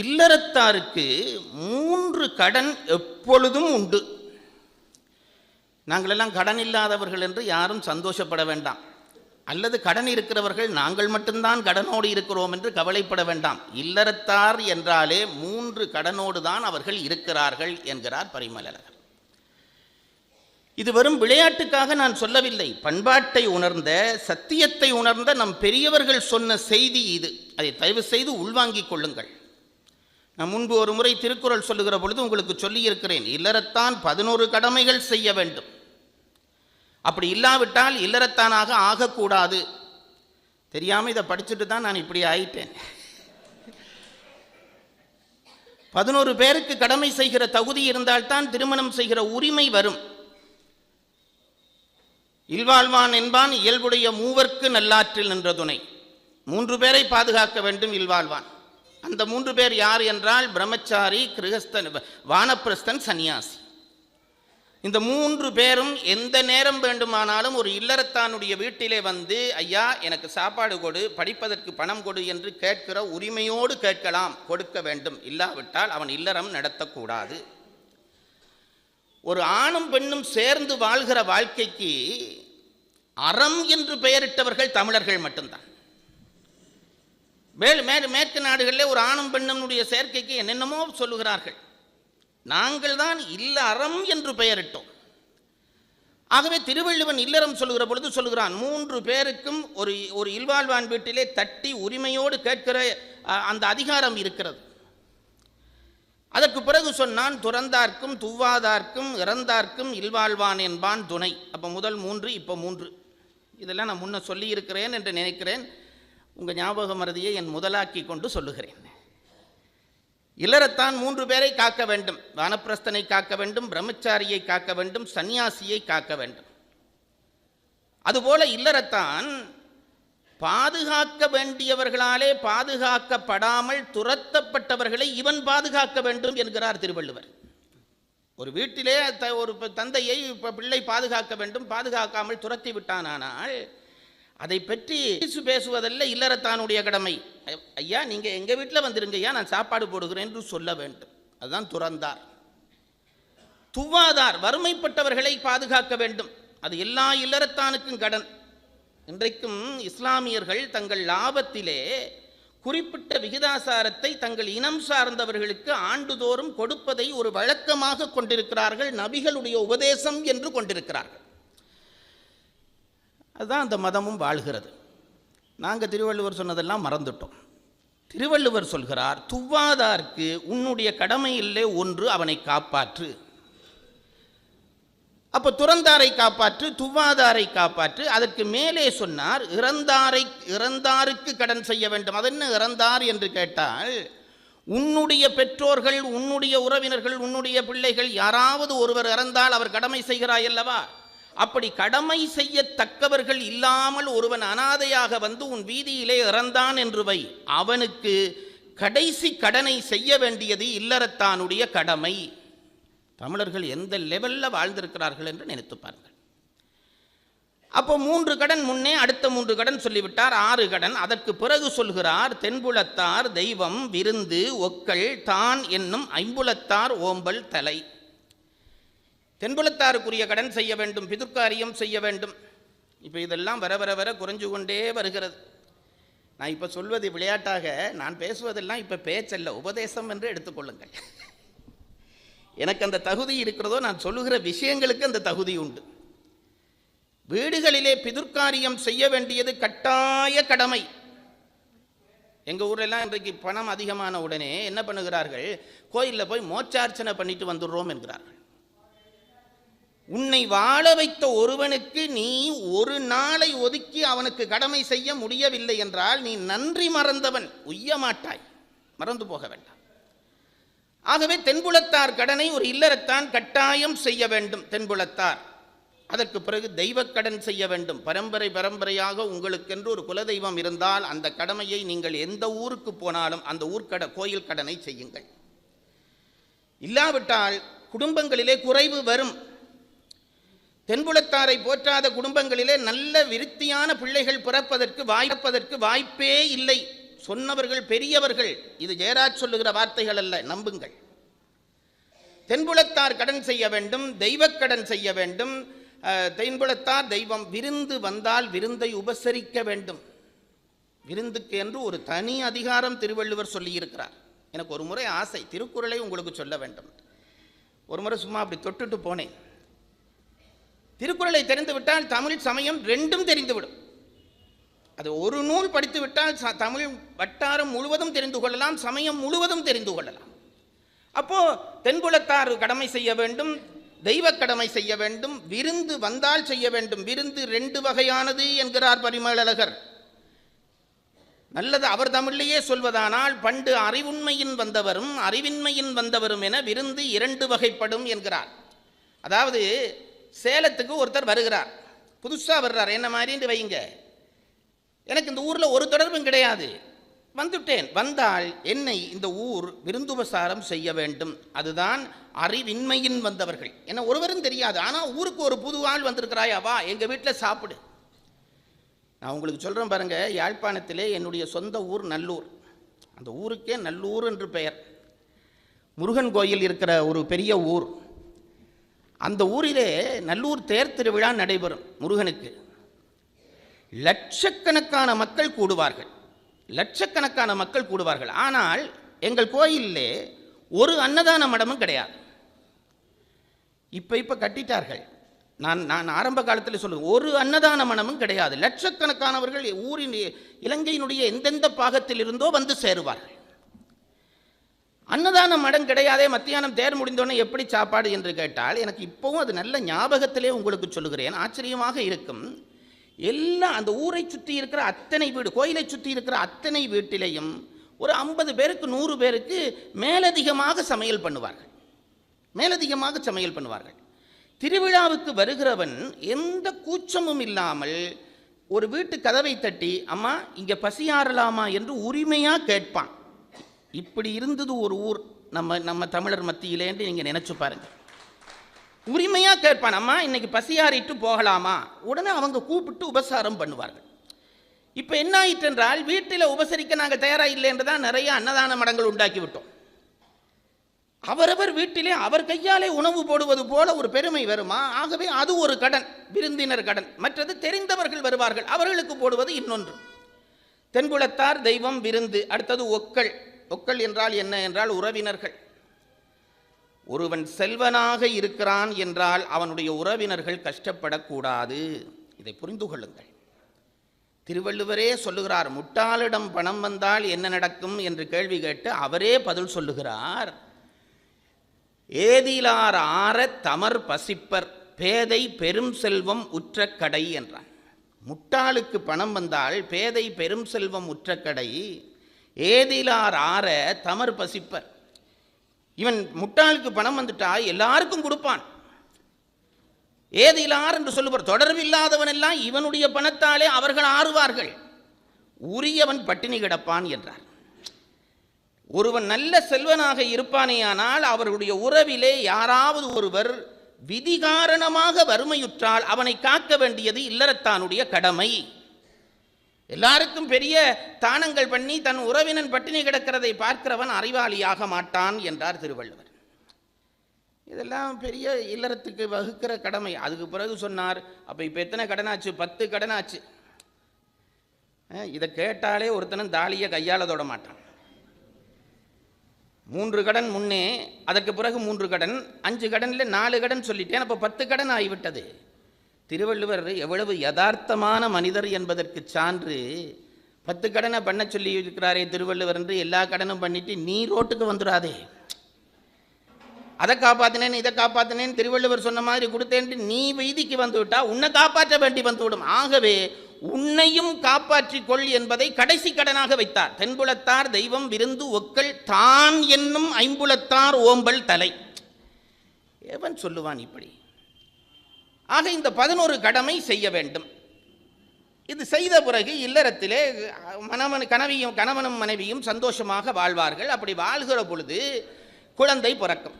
இல்லறத்தாருக்கு மூன்று கடன் எப்பொழுதும் உண்டு. நாங்களெல்லாம் கடன் இல்லாதவர்கள் என்று யாரும் சந்தோஷப்பட வேண்டாம். அல்லது கடன் இருக்கிறவர்கள் நாங்கள் மட்டும்தான் கடனோடு இருக்கிறோம் என்று கவலைப்பட வேண்டாம். இல்லறத்தார் என்றாலே மூன்று கடனோடு தான் அவர்கள் இருக்கிறார்கள் என்கிறார் பரிமலர் இது வெறும் விளையாட்டுக்காக நான் சொல்லவில்லை. பண்பாட்டை உணர்ந்த சத்தியத்தை உணர்ந்த நம் பெரியவர்கள் சொன்ன செய்தி இது. அதை தயவு செய்து உள்வாங்கிக் கொள்ளுங்கள். நான் முன்பு ஒரு முறை திருக்குறள் சொல்லுகிற பொழுது உங்களுக்கு சொல்லியிருக்கிறேன் இல்லறத்தான் பதினோரு கடமைகள் செய்ய வேண்டும். அப்படி இல்லாவிட்டால் இல்லறத்தானாக ஆகக்கூடாது. தெரியாமல் இதை படிச்சுட்டு தான் நான் இப்படி ஆயிட்டேன். பதினோரு பேருக்கு கடமை செய்கிற தகுதி இருந்தால்தான் திருமணம் செய்கிற உரிமை வரும். இல்வாழ்வான் என்பான் இயல்புடைய மூவர்க்கு நல்லாற்றில் நின்ற துணை. மூன்று பேரை பாதுகாக்க வேண்டும் இல்வாழ்வான். அந்த மூன்று பேர் யார் என்றால் பிரம்மச்சாரி கிரகஸ்தன் வானப்பிரஸ்தன் சன்னியாசி. இந்த மூன்று பேரும் எந்த நேரம் வேண்டுமானாலும் ஒரு இல்லறத்தானுடைய வீட்டிலே வந்து ஐயா எனக்கு சாப்பாடு கொடு படிப்பதற்கு பணம் கொடு என்று கேட்கிற உரிமையோடு கேட்கலாம் கொடுக்க வேண்டும். இல்லாவிட்டால் அவன் இல்லறம் நடத்தக்கூடாது. ஒரு ஆணும் பெண்ணும் சேர்ந்து வாழ்கிற வாழ்க்கைக்கு அறம் என்று பெயரிட்டவர்கள் தமிழர்கள் மட்டும்தான். மேல் மேலும் மேற்கு நாடுகளில் ஒரு ஆணும் பெண்ணனுடைய சேர்க்கைக்கு என்னென்னமோ சொல்லுகிறார்கள். நாங்கள் தான் இல்ல அறம் என்று பெயரிட்டோம். ஆகவே திருவள்ளுவன் இல்லறம் சொல்லுகிற பொழுது சொல்லுகிறான் மூன்று பேருக்கும் ஒரு ஒரு இல்வாழ்வான் வீட்டிலே தட்டி உரிமையோடு கேட்கிற அ, அந்த அதிகாரம் இருக்கிறது. அதற்கு பிறகு சொன்னான் துறந்தார்க்கும் துவாதார்க்கும் இறந்தார்க்கும் இல்வாழ்வான் என்பான் துணை. அப்போ முதல் மூன்று இப்போ மூன்று. இதெல்லாம் நான் முன்ன சொல்லியிருக்கிறேன் என்று நினைக்கிறேன். உங்கள் ஞாபக மறதியை என் முதலாக்கி கொண்டு சொல்லுகிறேன். இல்லறத்தான் மூன்று பேரை காக்க வேண்டும். வானப்பிரஸ்தனை காக்க வேண்டும் பிரம்மச்சாரியை காக்க வேண்டும் சந்நியாசியை காக்க வேண்டும். அதுபோல இல்லறத்தான் பாதுகாக்க வேண்டியவர்களாலே பாதுகாக்கப்படாமல் துரத்தப்பட்டவர்களை இவன் பாதுகாக்க வேண்டும் என்கிறார் திருவள்ளுவர். ஒரு வீட்டிலே த- ஒரு தந்தையை பிள்ளை பாதுகாக்க வேண்டும் பாதுகாக்காமல் துரத்தி விட்டானானால் அதை பற்றி பேசு பேசுவதல்ல இல்லறத்தானுடைய கடமை. ஐயா நீங்கள் எங்கள் வீட்டில் வந்துருங்க ஐயா நான் சாப்பாடு போடுகிறேன் என்று சொல்ல வேண்டும். அதுதான் துறந்தார். துவாதார் வறுமைப்பட்டவர்களை பாதுகாக்க வேண்டும். அது எல்லா இல்லறத்தானுக்கும் கடன். இன்றைக்கும் இஸ்லாமியர்கள் தங்கள் லாபத்திலே குறிப்பிட்ட விகிதாசாரத்தை தங்கள் இனம் சார்ந்தவர்களுக்கு ஆண்டுதோறும் கொடுப்பதை ஒரு வழக்கமாக கொண்டிருக்கிறார்கள் நபிகளுடைய உபதேசம் என்று கொண்டிருக்கிறார்கள். அதுதான் அந்த மதமும் வாழ்கிறது. நாங்கள் திருவள்ளுவர் சொன்னதெல்லாம் மறந்துட்டோம். திருவள்ளுவர் சொல்கிறார் துவாதார்க்கு உன்னுடைய கடமையிலே ஒன்று அவனை காப்பாற்று. அப்போ துறந்தாரை காப்பாற்று துவாதாரை காப்பாற்று அதற்கு மேலே சொன்னார் இறந்தாரை இறந்தாருக்கு கடன் செய்ய வேண்டும். அது என்ன இறந்தார் என்று கேட்டால் உன்னுடைய பெற்றோர்கள் உன்னுடைய உறவினர்கள் உன்னுடைய பிள்ளைகள் யாராவது ஒருவர் இறந்தால் அவர் கடமை செய்கிறாய் அல்லவா? அப்படி கடமை செய்யத்தக்கவர்கள் இல்லாமல் ஒருவன் அனாதையாக வந்து உன் வீதியிலே இறந்தான் என்று வை அவனுக்கு கடைசி கடனை செய்ய வேண்டியது இல்லறத்தானுடைய கடமை. தமிழர்கள் எந்த லெவலில் வாழ்ந்திருக்கிறார்கள் என்று நினைத்து பாருங்கள். அப்போ மூன்று கடன் முன்னே அடுத்த மூன்று கடன் சொல்லிவிட்டார். ஆறு கடன். அதற்கு பிறகு சொல்கிறார் தென்புலத்தார் தெய்வம் விருந்து ஒக்கள் தான் என்னும் ஐம்புலத்தார் ஓம்பல் தலை. தென்புலத்தாருக்குரிய கடன் செய்ய வேண்டும் பிதுர்க்காரியம் செய்ய வேண்டும். இப்போ இதெல்லாம் வர வர வர குறைஞ்சு கொண்டே வருகிறது. நான் இப்போ சொல்வது விளையாட்டாக நான் பேசுவதெல்லாம் இப்போ பேச்சல்ல உபதேசம் என்று எடுத்துக்கொள்ளுங்கள் எனக்கு அந்த தகுதி இருக்கிறதோ நான் சொல்லுகிற விஷயங்களுக்கு அந்த தகுதி உண்டு. வீடுகளிலே பிதுர்க்காரியம் செய்ய வேண்டியது கட்டாய கடமை. எங்கள் ஊரெல்லாம் இன்றைக்கு பணம் அதிகமான உடனே என்ன பண்ணுகிறார்கள்? கோயிலில் போய் மோச்சார்ச்சனை பண்ணிட்டு வந்துடுறோம் என்கிறார்கள். உன்னை வாழ வைத்த ஒருவனுக்கு நீ ஒரு நாளை ஒதுக்கி அவனுக்கு கடமை செய்ய முடியவில்லை என்றால் நீ நன்றி மறந்தவன் உய்ய மாட்டாய் மறந்து போக வேண்டாம். ஆகவே தென்புலத்தார் கடனை ஒரு இல்லறத்தான் கட்டாயம் செய்ய வேண்டும் தென்புலத்தார். அதற்கு பிறகு தெய்வக்கடன் செய்ய வேண்டும். பரம்பரை பரம்பரையாக உங்களுக்கென்று ஒரு குலதெய்வம் இருந்தால் அந்த கடமையை நீங்கள் எந்த ஊருக்கு போனாலும் அந்த ஊர்க்கட கோயில் கடனை செய்யுங்கள். இல்லாவிட்டால் குடும்பங்களிலே குறைவு வரும். தென்புலத்தாரை போற்றாத குடும்பங்களிலே நல்ல விருத்தியான பிள்ளைகள் பிறப்பதற்கு வாய்ப்பதற்கு வாய்ப்பே இல்லை. சொன்னவர்கள் பெரியவர்கள். இது ஜெயராஜ் சொல்லுகிற வார்த்தைகள் அல்ல நம்புங்கள். தென்புலத்தார் கடன் செய்ய வேண்டும் தெய்வக்கடன் செய்ய வேண்டும். தென்புலத்தார் தெய்வம் விருந்து வந்தால் விருந்தை உபசரிக்க வேண்டும். விருந்துக்கு என்று ஒரு தனி அதிகாரம் திருவள்ளுவர் சொல்லியிருக்கிறார். எனக்கு ஒரு முறை ஆசை திருக்குறளை உங்களுக்கு சொல்ல வேண்டும். ஒரு முறை சும்மா அப்படி தொட்டுட்டு போனேன். திருக்குறளை தெரிந்துவிட்டால் தமிழ் சமயம் ரெண்டும் தெரிந்துவிடும். அது ஒரு நூல் படித்துவிட்டால் ச- தமிழ் வட்டாரம் முழுவதும் தெரிந்து கொள்ளலாம் சமயம் முழுவதும் தெரிந்து கொள்ளலாம். அப்போ தென்புலத்தார் கடமை செய்ய வேண்டும் தெய்வ கடமை செய்ய வேண்டும் விருந்து வந்தால் செய்ய வேண்டும் விருந்து ரெண்டு வகையானது என்கிறார் பரிமேலழகர் நல்லது அவர் தமிழிலேயே சொல்வதானால் பண்டு அறிவுண்மையின் வந்தவரும் அறிவின்மையின் வந்தவரும் என விருந்து இரண்டு வகைப்படும் என்கிறார். அதாவது சேலத்துக்கு ஒருத்தர் வருகிறார். புதுசாக வர்றார். என்ன மாதிரின்னு வைங்க எனக்கு இந்த ஊரில் ஒரு தொடர்பும் கிடையாது. வந்துட்டேன். வந்தால் என்னை இந்த ஊர் விருந்துபசாரம் செய்ய வேண்டும். அதுதான் அறிவின்மையின் வந்தவர்கள். என்ன ஒருவரும் தெரியாது. ஆனால் ஊருக்கு ஒரு புது ஆள் வந்திருக்கிறாயா? வா எங்கள் வீட்டில் சாப்பிடு. நான் உங்களுக்கு சொல்கிறேன் பாருங்க. யாழ்ப்பாணத்திலே என்னுடைய சொந்த ஊர் நல்லூர். அந்த ஊருக்கே நல்லூர் என்று பெயர். முருகன் கோயில் இருக்கிற ஒரு பெரிய ஊர். அந்த ஊரிலே நல்லூர் தேர் திருவிழா நடைபெறும் முருகனுக்கு. லட்சக்கணக்கான மக்கள் கூடுவார்கள். லட்சக்கணக்கான மக்கள் கூடுவார்கள். ஆனால் எங்கள் கோயிலில் ஒரு அன்னதான மடமும் கிடையாது. இப்போ இப்போ கட்டிட்டார்கள். நான் நான் ஆரம்ப காலத்தில் சொல்லுவேன் ஒரு அன்னதான மடமும் கிடையாது. லட்சக்கணக்கானவர்கள் ஊரின் இலங்கையினுடைய எந்தெந்த பாகத்தில் இருந்தோ வந்து சேருவார்கள். அன்னதான மடம் கிடையாதே மத்தியானம் தேர் முடிந்தோடனே எப்படி சாப்பாடு என்று கேட்டால் எனக்கு இப்போவும் அது நல்ல ஞாபகத்திலே உங்களுக்கு சொல்லுகிறேன் ஆச்சரியமாக இருக்கும். எல்லாம் அந்த ஊரை சுற்றி இருக்கிற அத்தனை வீடு கோயிலை சுற்றி இருக்கிற அத்தனை வீட்டிலையும் ஒரு ஐம்பது பேருக்கு நூறு பேருக்கு மேலதிகமாக சமையல் பண்ணுவார்கள். மேலதிகமாக சமையல் பண்ணுவார்கள். திருவிழாவுக்கு வருகிறவன் எந்த கூச்சமும் இல்லாமல் ஒரு வீட்டு கதவை தட்டி அம்மா இங்கே பசியாறலாமா? என்று உரிமையாக கேட்பான். இப்படி இருந்தது ஒரு ஊர். நம்ம நம்ம தமிழர் மத்தியிலேன்ட்டு நீங்கள் நினச்சி பாருங்கள் உரிமையாக கேட்பான் அம்மா இன்றைக்கி பசியாறிட்டு போகலாமா? உடனே அவங்க கூப்பிட்டு உபசாரம் பண்ணுவார்கள். இப்போ என்ன ஆயிற்று என்றால் வீட்டில் உபசரிக்க நாங்கள் தயாராக இல்லை என்று தான் நிறைய அன்னதான மடங்கள் உண்டாக்கி விட்டோம் அவரவர் வீட்டிலே அவர் கையாலே உணவு போடுவது போல ஒரு பெருமை வருமா? ஆகவே அது ஒரு கடன் விருந்தினர் கடன். மற்றது தெரிந்தவர்கள் வருவார்கள் அவர்களுக்கு போடுவது இன்னொன்று. தென்புலத்தார் தெய்வம் விருந்து அடுத்தது ஒக்கள் ஒக்கள் என்றால் என்ன என்றால் உறவினர்கள். ஒருவன் செல்வனாக இருக்கிறான் என்றால் அவனுடைய உறவினர்கள் கஷ்டப்படக்கூடாது. இதை புரிந்து கொள்ளுங்கள். திருவள்ளுவரே சொல்லுகிறார் முட்டாளிடம் பணம் வந்தால் என்ன நடக்கும்? என்று கேள்வி கேட்டு அவரே பதில் சொல்லுகிறார். ஏதிலார் ஆற தமர் பசிப்பர் பேதை பெரும் செல்வம் உற்ற கடை என்றான். முட்டாளுக்கு பணம் வந்தால் பேதை பெரும் செல்வம் உற்ற கடை ஏதிலார் ஆற தமர் பசிப்பர். இவன் முட்டாளுக்கு பணம் வந்துட்டா எல்லாருக்கும் கொடுப்பான். ஏதிலார் என்று சொல்லுவார் தொடர்பில்லாதவன் எல்லாம் இவனுடைய பணத்தாலே அவர்கள் ஆறுவார்கள். உரியவன் பட்டினி கிடப்பான் என்றார். ஒருவன் நல்ல செல்வனாக இருப்பானேயானால் அவர்களுடைய உறவிலே யாராவது ஒருவர் விதி காரணமாக வறுமையுற்றால் அவனை காக்க வேண்டியது இல்லறத்தானுடைய கடமை. எல்லாருக்கும் பெரிய தானங்கள் பண்ணி தன் உறவினன் பட்டினி கிடக்கிறதை பார்க்கிறவன் அறிவாளியாக மாட்டான் என்றார் திருவள்ளுவர். இதெல்லாம் பெரிய இல்லறத்துக்கு வகுக்கிற கடமை. அதுக்கு பிறகு சொன்னார் அப்போ இப்போ எத்தனை கடனாச்சு? பத்து கடனாச்சு. இதை கேட்டாலே ஒருத்தனும் தாலியை கையால் தொட மாட்டான். மூன்று கடன் முன்னே அதற்கு பிறகு மூன்று கடன் அஞ்சு கடனில் நாலு கடன் சொல்லிட்டேன் அப்போ பத்து கடன் ஆகிவிட்டது. திருவள்ளுவர் எவ்வளவு யதார்த்தமான மனிதர் என்பதற்கு சான்று பத்து கடனை பண்ண சொல்லி இருக்கிறாரே திருவள்ளுவர் என்று எல்லா கடனும் பண்ணிட்டு நீ ரோட்டுக்கு வந்துடாதே. அதை காப்பாத்தினேன் இதை காப்பாத்தினேன் திருவள்ளுவர் சொன்ன மாதிரி கொடுத்தேன்ட்டு நீ வீதிக்கு வந்து விட்டா உன்னை காப்பாற்ற வேண்டி வந்துவிடும் ஆகவே உன்னையும் காப்பாற்றிக்கொள் என்பதை கடைசி கடனாக வைத்தார். தென்புலத்தார் தெய்வம் விருந்து ஒக்கள் தான் என்னும் ஐம்புலத்தார் ஓம்பல் தலை. எவன் சொல்லுவான் இப்படி? ஆக இந்த பதினோரு கடமை செய்ய வேண்டும். இது செய்த பிறகு இல்லறத்திலே மணமன் கனவியும் கணவனும் மனைவியும் சந்தோஷமாக வாழ்வார்கள். அப்படி வாழ்கிற பொழுது குழந்தை பிறக்கும்.